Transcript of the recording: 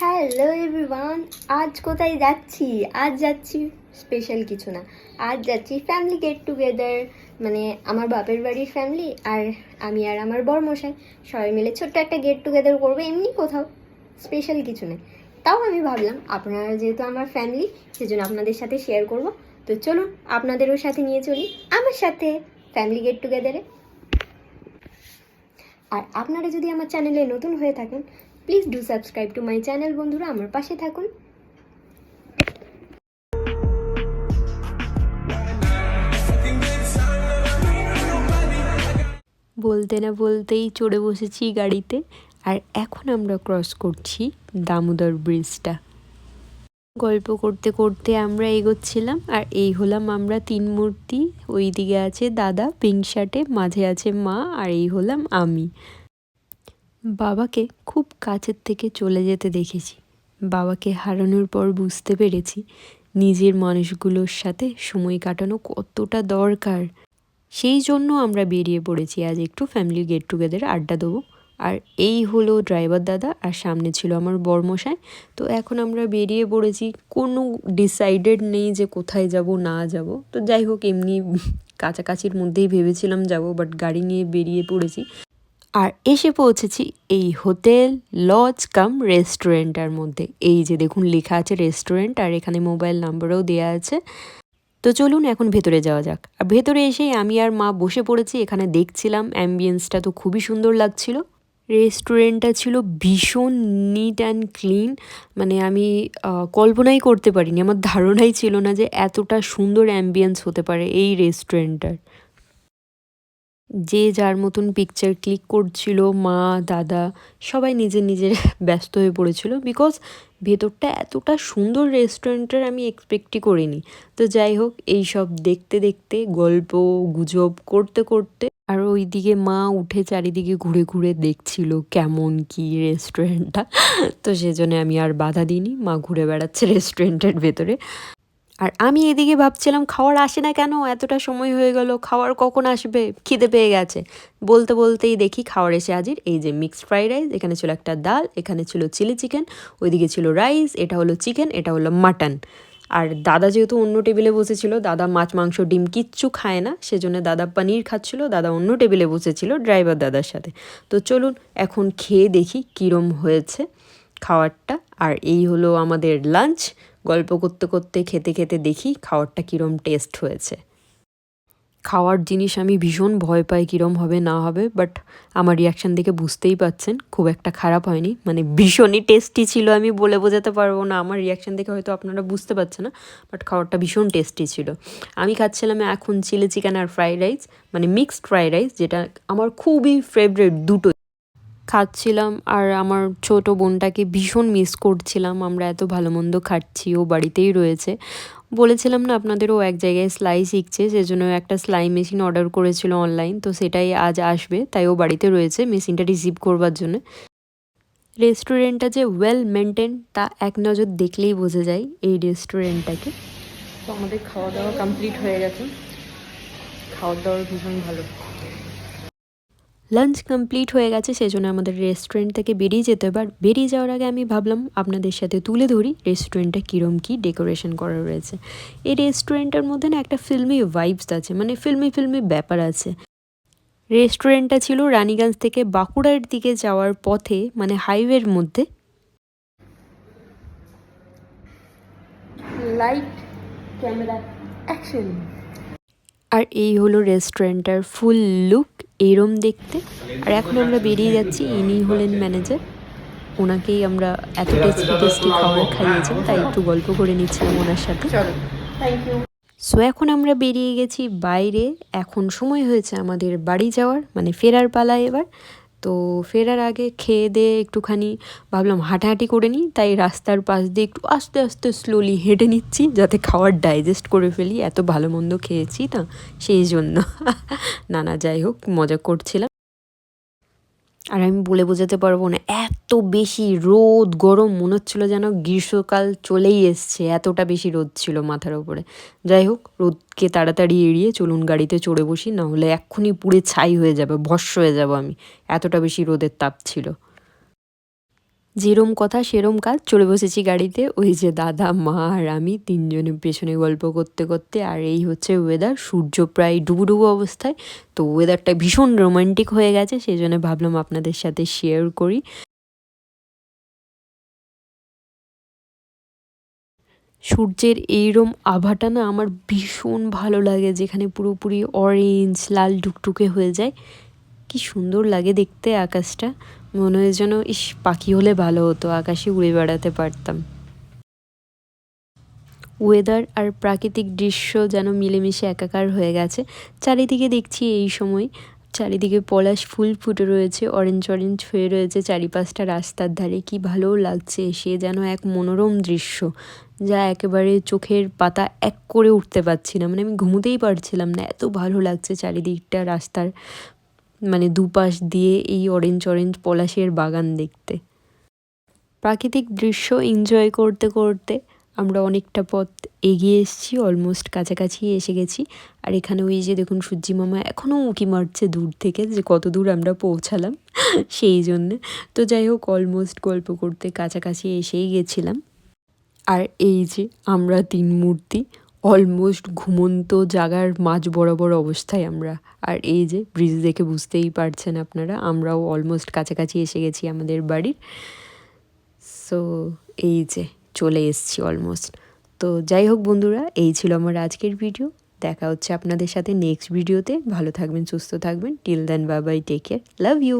Hello everyone আজ কোথায় যাচ্ছি? আজ যাচ্ছি স্পেশাল কিছু না। আজ যাচ্ছি ফ্যামিলি গেট টুগেদার মানে আমার বাপের বাড়ির ফ্যামিলি আর আমি আর আমার বরমশাই। সবাই মিলে ছোট্ট একটা গেট টুগেদার করব, এমনি কোথাও স্পেশাল কিছু নেই। তাও আমি ভাবলাম, আপনারা যেহেতু আমার ফ্যামিলি সেজন্য আপনাদের সাথে শেয়ার করব। তো চলুন, আপনাদেরও সাথে নিয়ে চলি আমার সাথে ফ্যামিলি গেট টুগেদারে আর আপনারা যদি আমার চ্যানেলে নতুন হয়ে থাকেন please do subscribe to my channel বন্ধুরা। আমার পাশে থাকুন। বলতে না বলতেই চড়ে বসেছি গাড়িতে, আর এখন আমরা ক্রস করছি দামোদর ব্রিজটা গল্প করতে করতে আমরা এগোচ্ছিলাম, আর এই হলাম আমরা তিন মূর্তি। ওই দিকে আছে দাদা পিঙ্ক শার্টে মাঝে আছে মা, আর এই হলাম আমি। বাবাকে খুব কাছের থেকে চলে যেতে দেখেছি। বাবাকে হারানোর পর বুঝতে পেরেছি নিজের মানুষগুলোর সাথে সময় কাটানো কতটা দরকার। সেই জন্য আমরা বেরিয়ে পড়েছি। আজ একটু ফ্যামিলি গেট টুগেদার আড্ডা দেবো। আর এই হলো ড্রাইভার দাদা আর সামনে ছিল আমার বর্মশাই। তো এখন আমরা বেরিয়ে পড়েছি। কোনো ডিসাইডেড নেই যে কোথায় যাব, না যাব। তো যাই হোক, এমনি কাছাকাছির মধ্যেই ভেবেছিলাম যাব বাট গাড়ি নিয়ে বেরিয়ে পড়েছি। আর এসে পৌঁছেছি এই হোটেল, লজ, কাম রেস্টুরেন্টের মধ্যে। এই যে দেখুন, লেখা আছে রেস্টুরেন্ট আর এখানে মোবাইল নাম্বারও দেওয়া আছে। তো চলুন এখন ভেতরে যাওয়া যাক। আর ভেতরে এসেই আমি আর মা বসে পড়েছি, এখানে দেখছিলাম অ্যাম্বিয়েন্সটা তো খুবই সুন্দর লাগছিল। রেস্টুরেন্টটা ছিল ভীষণ নিট অ্যান্ড ক্লিন মানে আমি কল্পনাই করতে পারিনি, আমার ধারণাই ছিল না যে এতটা সুন্দর অ্যাম্বিয়েন্স হতে পারে এই রেস্টুরেন্টটার। যে যার মতন পিকচার ক্লিক করছিল, মা, দাদা, সবাই নিজের নিজের ব্যস্ত হয়ে পড়েছিল বিকজ ভেতরটা এতটা সুন্দর রেস্টুরেন্টের আমি এক্সপেক্টই করিনি। তো যাই হোক, এই সব দেখতে দেখতে, গল্প, গুজব করতে করতে আর ওইদিকে মা উঠে চারিদিকে ঘুরে ঘুরে দেখছিল কেমন কি রেস্টুরেন্টটা তো সেজন্য আমি আর বাধা দিইনি, মা ঘুরে বেড়াচ্ছে রেস্টুরেন্টের ভেতরে। আর আমি এদিকে ভাবছিলাম, খাওয়ার আসে না কেন? এতটা সময় হয়ে গেল, খাওয়ার কখন আসবে? খিদে পেয়ে গেছে। বলতে বলতেই দেখি খাওয়ার এসে হাজির। এই যে মিক্সড ফ্রাইড রাইস এখানে ছিল একটা ডাল, এখানে ছিল চিলি চিকেন ওইদিকে ছিল রাইস এটা হলো চিকেন এটা হলো মাটন আর দাদা যেহেতু অন্য টেবিলে বসেছিল, দাদা মাছ, মাংস, ডিম কিচ্ছু খায় না, সেজন্য দাদা পনির খাচ্ছিল, দাদা অন্য টেবিলে বসেছিল ড্রাইভার দাদার সাথে। তো চলুন এখন খেয়ে দেখি কীরম হয়েছে খাওয়ারটা। আর এই হলো আমাদের লাঞ্চ গল্প করতে করতে, খেতে খেতে দেখি খাওয়ারটা কীরম টেস্ট হয়েছে। খাওয়ার জিনিস আমি ভীষণ ভয় পাই কীরম হবে, না হবে বাট আমার রিয়াকশান দেখে বুঝতেই পাচ্ছেন, খুব একটা খারাপ হয়নি। মানে ভীষণই টেস্টি ছিল আমি বলে বোঝাতে পারব না, আমার রিয়াকশান দেখে হয়তো আপনারা বুঝতে পারছেন না বাট খাবারটা ভীষণ টেস্টি ছিল। আমি খাচ্ছিলাম এখন চিলি চিকেন আর ফ্রাইড রাইস মানে মিক্সড ফ্রাইড রাইস যেটা আমার খুবই ফেভারেট দুটো খাচ্ছিলাম আর আমার ছোট বোনটাকে ভীষণ মিস করছিলাম। আমরা এত ভালো মন্দ খাচ্ছি, ও বাড়িতেই রয়েছে। বলেছিলাম না আপনাদেরও এক জায়গায় সেলাই শিখছে, সেজন্য একটা সেলাই মেশিন অর্ডার করেছিল অনলাইন তো সেটাই আজ আসবে, তাই ও বাড়িতে রয়েছে মেশিনটা রিসিভ করবার জন্য। রেস্টুরেন্টটা যে ওয়েল মেনটেন তা এক নজর দেখলেই বোঝা যায় এই রেস্টুরেন্টটাকে তো আমাদের খাওয়া দাওয়া কমপ্লিট হয়ে গেছে। খাওয়া দাওয়া ভীষণ ভালো। লাঞ্চ কমপ্লিট হয়ে গেছে সেজন্য আমাদের রেস্টুরেন্ট থেকে বেরিয়ে যেতে হবে। আর বেরিয়ে যাওয়ার আগে আমি ভাবলাম আপনাদের সাথে তুলে ধরি রেস্টুরেন্টটা কীরম কী ডেকোরেশন করা রয়েছে। এই রেস্টুরেন্টের মধ্যে না একটা ফিল্মি ভাইবস আছে মানে ফিল্মি ফিল্মি ব্যাপার আছে। রেস্টুরেন্টটা ছিল রানীগঞ্জ থেকে বাঁকুড়ার দিকে যাওয়ার পথে মানে হাইওয়ের মধ্যে। লাইট ক্যামেরা অ্যাকশন আর এই হলো রেস্টুরেন্টটার ফুল লুক এইরম দেখতে। আর এখন আমরা বেরিয়ে যাচ্ছি ইনি হলেন ম্যানেজার ওনাকেই আমরা এত টেস্টি টেস্টি খাবার খাইয়েছেন তাই একটু গল্প করে নিচ্ছিলাম ওনার সাথে। সো এখন আমরা বেরিয়ে গেছি বাইরে। এখন সময় হয়েছে আমাদের বাড়ি যাওয়ার মানে ফেরার পালা এবার। তো ফেরার আগে খেয়ে দিয়ে একটুখানি ভাবলাম হাঁটাহাঁটি করে নিই, তাই রাস্তার পাশ দিয়ে একটু আস্তে আস্তে স্লোলি হেঁটে নিচ্ছি যাতে খাওয়ার ডাইজেস্ট করে ফেলি। এত ভালো মন্দ খেয়েছি না, সেই জন্য। নানা যাই হোক, মজা করছিলাম। আর আমি বলে বোঝাতে পারব না, এত বেশি রোদ, গরম, মনে হচ্ছিল যেন গ্রীষ্মকাল চলেই এসছে, এতটা বেশি রোদ ছিল মাথার ওপরে যাই হোক, রোদকে তাড়াতাড়ি এড়িয়ে চলুন গাড়িতে চড়ে বসি না হলে এক্ষুনি পুড়ে ছাই হয়ে যাবে ভস্য হয়ে যাব আমি। এতটা বেশি রোদের তাপ ছিল। যেরম কথা সেরম কাজ। চলে বসেছি গাড়িতে। ওই যে দাদা, মা আর আমি তিনজনে পেছনে গল্প করতে করতে। আর এই হচ্ছে ওয়েদার সূর্য প্রায় ডুবুডুবু অবস্থায়। তো ওয়েদারটা ভীষণ রোমান্টিক হয়ে গেছে। সেই জন্য ভাবলাম আপনাদের সাথে শেয়ার করি। সূর্যের এইরম আভাটা না আমার ভীষণ ভালো লাগে। যেখানে পুরোপুরি অরেঞ্জ লাল টুকটুকে হয়ে যায়। কি সুন্দর লাগে দেখতে আকাশটা। মনে হয় যেন, ইস, পাখি হলে ভালো হতো, আকাশে উড়ে বেড়াতে পারতাম। ওয়েদার আর প্রাকৃতিক দৃশ্য যেন মিলেমিশে একাকার হয়ে গেছে। চারিদিকে দেখছি এই সময়, চারিদিকে পলাশ ফুল ফুটে রয়েছে অরেঞ্জ অরেঞ্জ হয়ে রয়েছে চারিপাশটা রাস্তার ধারে। কি ভালো লাগছে, সে যেন এক মনোরম দৃশ্য, যা একেবারে চোখের পাতা এক করে উঠতে পারছি না। মানে আমি ঘুমোতেই পারছিলাম না, এত ভালো লাগছে চারিদিকটা, রাস্তার মানে দুপাশ দিয়ে এই অরেঞ্জ অরেঞ্জ পলাশের বাগান দেখতে। প্রাকৃতিক দৃশ্য এনজয় করতে করতে আমরা অনেকটা পথ এগিয়ে এসেছি অলমোস্ট কাছাকাছি এসে গেছি। আর এখানে ওই যে দেখুন সূর্যি মামা এখনও উঁকি মারছে দূর থেকে যে কত দূর আমরা পৌঁছালাম সেই জন্যে। তো যাই হোক অলমোস্ট গল্প করতে কাছাকাছি এসেই গেছিলাম। আর এই যে আমরা তিন মূর্তি অলমোস্ট ঘুমন্ত জাগার মাঝ বরাবর অবস্থায় আমরা। আর এই যে ব্রিজ দেখে বুঝতেই পারছেন আপনারা, আমরাও অলমোস্ট কাছাকাছি এসে গেছি আমাদের বাড়ির। সো এই যে চলে এসছি অলমোস্ট তো যাই হোক বন্ধুরা, এই ছিল আমার আজকের ভিডিও দেখা হচ্ছে আপনাদের সাথে নেক্সট ভিডিওতে ভালো থাকবেন, সুস্থ থাকবেন। টিল দেন বাবাই টেক কেয়ার লাভ ইউ